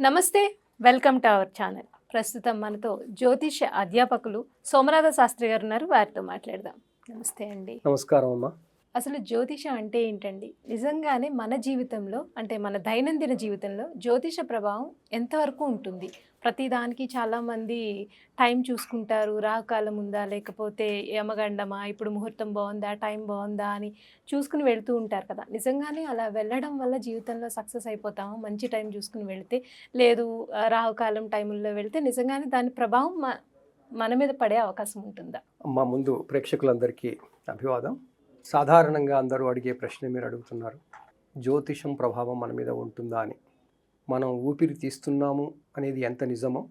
నమస్తే welcome to our channel. ప్రస్తుతం మనతో జ్యోతిష అధ్యాపకులు సోమనాథ శాస్త్రి గారు ఉన్నారు. వారితో మాట్లాడదాం. నమస్తే అండి. నమస్కారం అమ్మా. అసలు జ్యోతిషం అంటే ఏంటండి? నిజంగానే మన జీవితంలో అంటే మన దైనందిన జీవితంలో జ్యోతిష ప్రభావం ఎంతవరకు ఉంటుంది? ప్రతిదానికి చాలామంది టైం చూసుకుంటారు. రాకాలం ఉందా? లేకపోతే యమగండమా? ఇప్పుడు ముహూర్తం బాగుందా? టైం బాగుందా? అని చూసుకుని వెళ్తూ ఉంటారు కదా. నిజంగానే అలా వెళ్ళడం వల్ల జీవితంలో సక్సెస్ అయిపోతాము? మంచి టైం చూసుకుని వెళ్తే లేదు రాహుకాలం టైంలో వెళ్తే నిజంగానే దాని ప్రభావం మ- మన మీద పడే అవకాశం ఉంటుందా? మా ముందు ప్రేక్షకులందరికీ అభివాదం. సాధారణంగా అందరూ అడిగే ప్రశ్న మీరు అడుగుతున్నారు. జ్యోతిషం ప్రభావం మన మీద ఉంటుందా అని. మనం ఊపిరి తీస్తున్నాము అనేది ఎంత నిజమో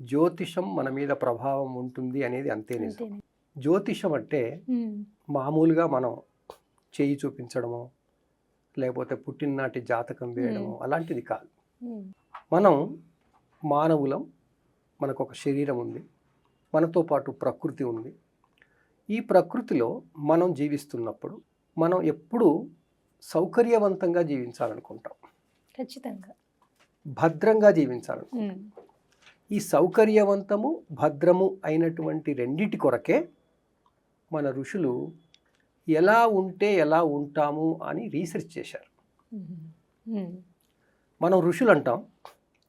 జ్యోతిషం మన మీద ప్రభావం ఉంటుంది అనేది అంతే నిజం. జ్యోతిషం అంటే. మామూలుగా మనం చేయి చూపించడమో లేకపోతే పుట్టిననాటి జాతకం వేయడమో అలాంటిది కాదు. మనం మానవులం మనకు ఒక శరీరం ఉంది. మనతో పాటు ప్రకృతి ఉంది. ఈ ప్రకృతిలో మనం జీవిస్తున్నప్పుడు మనం ఎప్పుడూ సౌకర్యవంతంగా జీవించాలనుకుంటాం ఖచ్చితంగా భద్రంగా జీవించాలనుకుంటాం. ఈ సౌకర్యవంతము భద్రము అయినటువంటి రెండిటి కొరకే మన ఋషులు ఎలా ఉంటే ఎలా ఉంటాము అని రీసెర్చ్ చేశారు. మనం ఋషులు అంటాం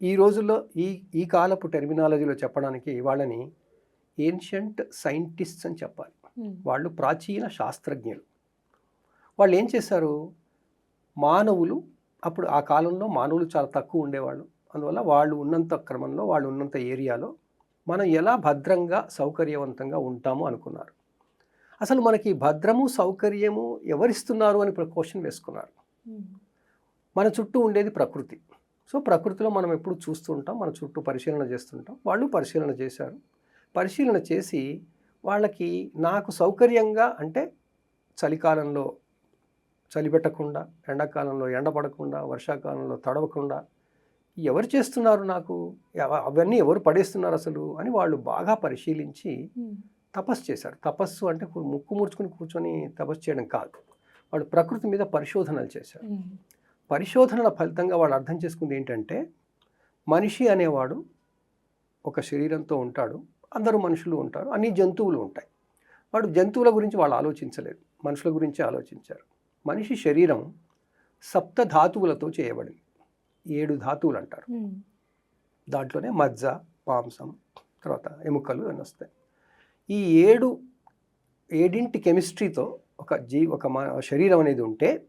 ఈ రోజుల్లో ఈ ఈ కాలపు టెర్మినాలజీలో చెప్పడానికి వాళ్ళని ఏన్షియంట్ సైంటిస్ట్స్ అని చెప్పాలి. వాళ్ళు ప్రాచీన శాస్త్రజ్ఞులు. వాళ్ళు ఏం చేశారు? మానవులు అప్పుడు ఆ కాలంలో మానవులు చాలా తక్కువ ఉండేవాళ్ళు. అందువల్ల వాళ్ళు ఉన్నంత క్రమంలో వాళ్ళు ఉన్నంత ఏరియాలో మనం ఎలా భద్రంగా సౌకర్యవంతంగా ఉంటాము అనుకున్నారు. అసలు మనకి భద్రము సౌకర్యము ఎవరిస్తున్నారు అని క్వశ్చన్ వేసుకున్నారు. మన చుట్టూ ఉండేది ప్రకృతి. సో ప్రకృతిలో మనం ఎప్పుడు చూస్తూ ఉంటాం మన చుట్టూ పరిశీలన చేస్తుంటాం. వాళ్ళు పరిశీలన చేశారు. పరిశీలన చేసి వాళ్ళకి నాకు సౌకర్యంగా అంటే చలికాలంలో చలి పెట్టకుండా ఎండాకాలంలో ఎండ పడకుండా వర్షాకాలంలో తడవకుండా ఎవరు చేస్తున్నారు నాకు? అవన్నీ ఎవరు పడేస్తున్నారు అసలు? అని వాళ్ళు బాగా పరిశీలించి. తపస్సు చేశారు. తపస్సు అంటే ముక్కు ముడుచుకుని కూర్చొని తపస్సు చేయడం కాదు. వాళ్ళు ప్రకృతి మీద పరిశోధనలు చేశారు. పరిశోధనల ఫలితంగా వాళ్ళు అర్థం చేసుకుంది ఏంటంటే మనిషి అనేవాడు ఒక శరీరంతో ఉంటాడు. అందరూ మనుషులు ఉంటారు అన్ని జంతువులు ఉంటాయి. వాడు జంతువుల గురించి వాళ్ళు ఆలోచించలేదు మనుషుల గురించి ఆలోచించారు. మనిషి శరీరం సప్త ధాతువులతో చేయబడింది. ఏడు ధాతువులు అంటారు. దాంట్లోనే మజ్జ మాంసం తర్వాత ఎముకలు అని వస్తాయి. ఈ ఏడు ఏడింటి కెమిస్ట్రీతో ఒక జీ ఒక మ శరీరం అనేది ఉంటే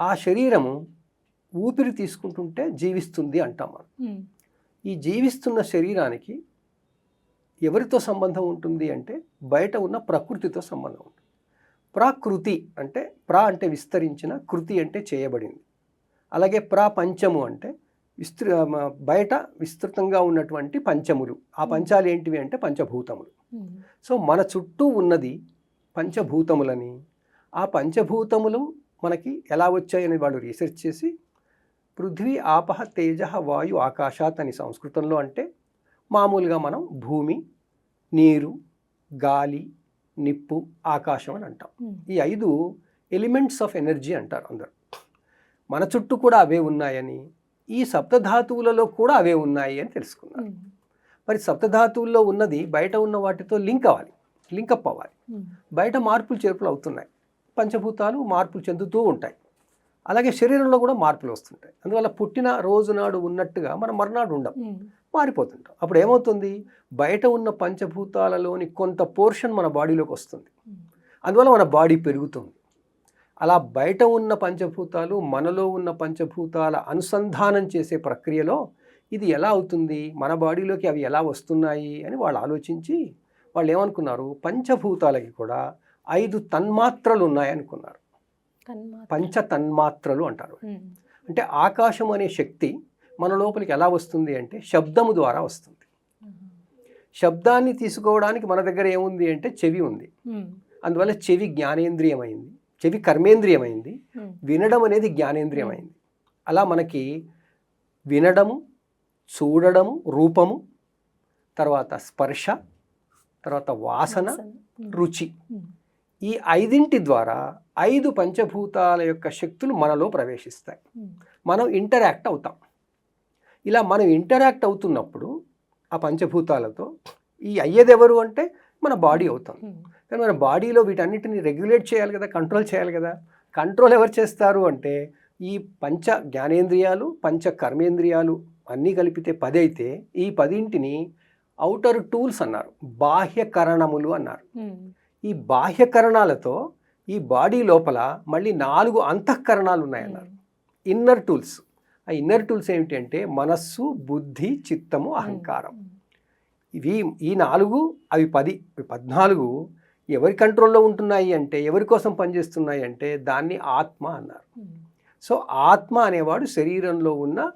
ఆ శరీరము ఊపిరి తీసుకుంటుంటే జీవిస్తుంది అంటాం మనం. ఈ జీవిస్తున్న శరీరానికి ఎవరితో సంబంధం ఉంటుంది అంటే బయట ఉన్న ప్రకృతితో సంబంధం ఉంటుంది. ప్రాకృతి అంటే ప్రా అంటే విస్తరించిన కృతి అంటే చేయబడింది. అలాగే ప్రాపంచము అంటే విస్తృ బయట విస్తృతంగా ఉన్నటువంటి పంచములు. ఆ పంచాలు ఏంటివి అంటే పంచభూతములు. సో మన చుట్టూ ఉన్నది పంచభూతములని. ఆ పంచభూతములు మనకి ఎలా వచ్చాయని వాళ్ళు రీసెర్చ్ చేసి పృథ్వీ ఆపహ తేజ వాయు ఆకాశాత్ అని సంస్కృతంలో అంటే మామూలుగా మనం భూమి నీరు గాలి నిప్పు ఆకాశం అని అంటాం. ఈ ఐదు ఎలిమెంట్స్ ఆఫ్ ఎనర్జీ అంటారు అందరు మన చుట్టూ కూడా అవే ఉన్నాయని ఈ సప్తధాతువులలో కూడా అవే ఉన్నాయి అని తెలుసుకున్నారు ఉమ్. మరి సప్తధాతువుల్లో ఉన్నది బయట ఉన్న వాటితో లింక్ అవ్వాలి లింకప్ అవ్వాలి. బయట మార్పులు చేర్పులు అవుతున్నాయి పంచభూతాలు మార్పులు చెందుతూ ఉంటాయి అలాగే శరీరంలో కూడా మార్పులు వస్తుంటాయి. అందువల్ల పుట్టిన రోజు నాడు ఉన్నట్టుగా మనం మర్నాడు ఉండం. మారిపోతుంటాం. అప్పుడు ఏమవుతుంది? బయట ఉన్న పంచభూతాలలోని కొంత పోర్షన్ మన బాడీలోకి వస్తుంది. అందువల్ల మన బాడీ పెరుగుతుంది. అలా బయట ఉన్న పంచభూతాలు మనలో ఉన్న పంచభూతాల అనుసంధానం చేసే ప్రక్రియలో ఇది ఎలా అవుతుంది? మన బాడీలోకి అవి ఎలా వస్తున్నాయి? అని వాళ్ళు ఆలోచించి వాళ్ళు ఏమనుకున్నారు? పంచభూతాలకి కూడా ఐదు తన్మాత్రలు ఉన్నాయనుకున్నారు. పంచ తన్మాత్రలు అంటారు. అంటే ఆకాశం అనే శక్తి మన లోపలికి ఎలా వస్తుంది అంటే శబ్దము ద్వారా వస్తుంది. శబ్దాన్ని తీసుకోవడానికి మన దగ్గర ఏముంది అంటే చెవి ఉంది. అందువల్ల చెవి జ్ఞానేంద్రియమైంది చెవి కర్మేంద్రియమైంది. వినడం అనేది జ్ఞానేంద్రియమైంది అలా మనకి వినడము చూడడము రూపము తర్వాత స్పర్శ తర్వాత వాసన. రుచి. ఈ ఐదింటి ద్వారా ఐదు పంచభూతాల యొక్క శక్తులు మనలో ప్రవేశిస్తాయి. ఉమ్. మనం ఇంటరాక్ట్ అవుతాం. ఇలా మనం ఇంటరాక్ట్ అవుతున్నప్పుడు ఆ పంచభూతాలతో ఈ అయ్యేది ఎవరు అంటే మన బాడీ అవుతాం. ఉమ్, కానీ మన బాడీలో వీటన్నిటిని రెగ్యులేట్ చేయాలి కదా కంట్రోల్ చేయాలి కదా. కంట్రోల్ ఎవరు చేస్తారు అంటే ఈ పంచ జ్ఞానేంద్రియాలు పంచ కర్మేంద్రియాలు అన్నీ కలిపితే పది అయితే ఈ పదింటిని అవుటర్ టూల్స్ అన్నారు. బాహ్యకరణములు అన్నారు. ఉమ్, ఈ బాహ్యకరణాలతో ఈ బాడీ లోపల మళ్ళీ నాలుగు అంతఃకరణాలు ఉన్నాయన్నారు ఇన్నర్ టూల్స్ ఆ ఇన్నర్ టూల్స్ ఏమిటి అంటే మనస్సు బుద్ధి చిత్తము అహంకారం. ఇవి ఈ నాలుగు అవి పది పద్నాలుగు ఎవరి కంట్రోల్లో ఉంటున్నాయి అంటే ఎవరి కోసం పనిచేస్తున్నాయి అంటే దాన్ని ఆత్మ అన్నారు. సో ఆత్మ అనేవాడు శరీరంలో ఉన్న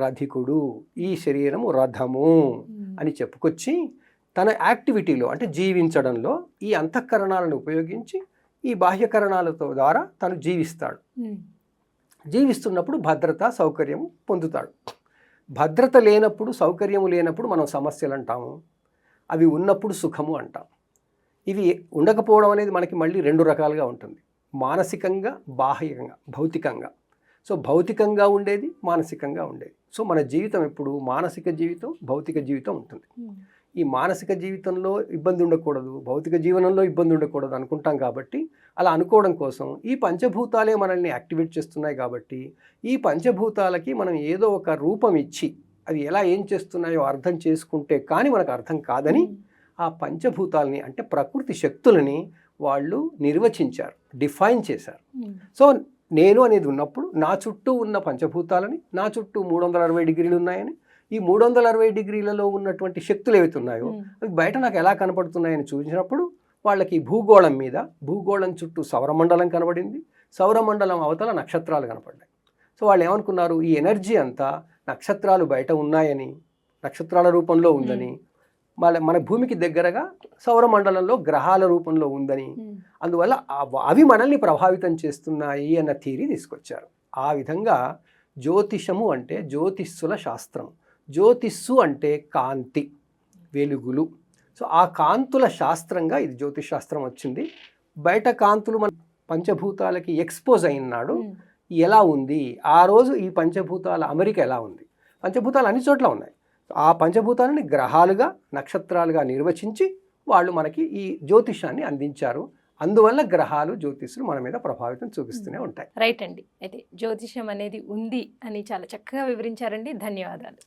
రధికుడు. ఈ శరీరము రథము అని చెప్పుకొచ్చి తన యాక్టివిటీలో అంటే జీవించడంలో ఈ అంతఃకరణాలను ఉపయోగించి ఈ బాహ్యకరణాలతో ద్వారా తను జీవిస్తాడు. జీవిస్తున్నప్పుడు భద్రత సౌకర్యం పొందుతాడు. భద్రత లేనప్పుడు సౌకర్యము లేనప్పుడు మనం సమస్యలు అంటాము. అవి ఉన్నప్పుడు సుఖము అంటాం. ఇవి ఉండకపోవడం అనేది మనకి మళ్ళీ రెండు రకాలుగా ఉంటుంది. మానసికంగా బాహ్యంగా భౌతికంగా. సో భౌతికంగా ఉండేది మానసికంగా ఉండేది. సో మన జీవితం ఎప్పుడు? మానసిక జీవితం భౌతిక జీవితం ఉంటుంది. ఈ మానసిక జీవితంలో ఇబ్బంది ఉండకూడదు భౌతిక జీవనంలో ఇబ్బంది ఉండకూడదు అనుకుంటాం కాబట్టి అలా అనుకోవడం కోసం ఈ పంచభూతాలే మనల్ని యాక్టివేట్ చేస్తున్నాయి కాబట్టి ఈ పంచభూతాలకి మనం ఏదో ఒక రూపం ఇచ్చి అవి ఎలా ఏం చేస్తున్నాయో అర్థం చేసుకుంటే కానీ మనకు అర్థం కాదని ఆ పంచభూతాలని అంటే ప్రకృతి శక్తులని వాళ్ళు నిర్వచించారు డిఫైన్ చేశారు. ఉమ్, సో నేను అనేది ఉన్నప్పుడు నా చుట్టూ ఉన్న పంచభూతాలని నా చుట్టూ మూడు వందల అరవై డిగ్రీలు ఉన్నాయని ఈ మూడు వందల అరవై డిగ్రీలలో ఉన్నటువంటి శక్తులు ఏవైతే ఉన్నాయో ఉమ్, అవి బయట నాకు ఎలా కనపడుతున్నాయని చూసినప్పుడు వాళ్ళకి భూగోళం మీద భూగోళం చుట్టూ సౌరమండలం కనబడింది. సౌరమండలం అవతల నక్షత్రాలు కనపడ్డాయి. సో వాళ్ళు ఏమనుకున్నారు? ఈ ఎనర్జీ అంతా నక్షత్రాలు బయట ఉన్నాయని నక్షత్రాల రూపంలో ఉందని మన మన భూమికి దగ్గరగా సౌరమండలంలో గ్రహాల రూపంలో ఉందని. అందువల్ల అవ- మనల్ని ప్రభావితం చేస్తున్నాయి అన్న థీరీ తీసుకొచ్చారు. ఆ విధంగా జ్యోతిషము అంటే జ్యోతిస్సుల శాస్త్రం జ్యోతిస్సు అంటే కాంతి వెలుగులు. సో ఆ కాంతుల శాస్త్రంగా ఇది జ్యోతిష్ శాస్త్రం వచ్చింది. బయట కాంతులు మన పంచభూతాలకి ఎక్స్పోజ్ అయినాడు. ఎలా ఉంది? ఆ రోజు ఈ పంచభూతాల అమెరిక ఎలా ఉంది? పంచభూతాలు అన్ని చోట్ల ఉన్నాయి. ఆ పంచభూతాలని గ్రహాలుగా నక్షత్రాలుగా నిర్వచించి వాళ్ళు మనకి ఈ జ్యోతిషాన్ని అందించారు. అందువల్ల గ్రహాలు జ్యోతిష్లు మన మీద ప్రభావితం చూపిస్తూనే ఉంటాయి. రైట్ అండి. అయితే జ్యోతిషం అనేది ఉంది అని చాలా చక్కగా వివరించారండి. ధన్యవాదాలు.